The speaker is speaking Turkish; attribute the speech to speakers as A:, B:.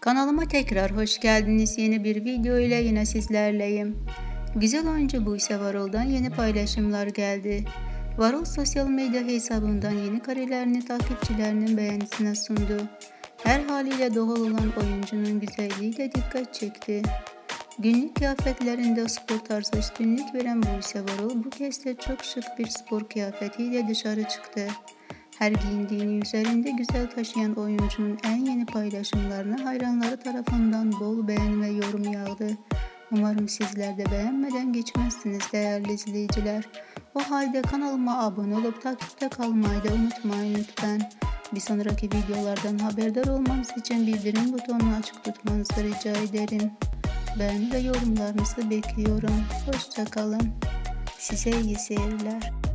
A: Kanalıma tekrar hoş geldiniz. Yeni bir video ile yine sizlerleyim. Güzel oyuncu Buse Varol'dan yeni paylaşımlar geldi. Varol sosyal medya hesabından yeni karelerini takipçilerinin beğenisine sundu. Her haliyle doğal olan oyuncunun güzelliği de dikkat çekti. Günlük kıyafetlerinde spor tarzı üstünlük veren Buse Varol bu kez de çok şık bir spor kıyafetiyle dışarı çıktı. Her giyindiğini üzerinde güzel taşıyan oyuncunun en yeni paylaşımlarına hayranları tarafından bol beğeni ve yorum yağdı. Umarım sizler de beğenmeden geçmezsiniz değerli izleyiciler. O halde kanalıma abone olup takipte kalmayı da unutmayın lütfen. Bir sonraki videolardan haberdar olmanız için bildirim butonunu açık tutmanızı rica ederim. Beğeni ve yorumlarınızı bekliyorum. Hoşçakalın. Size iyi seyirler.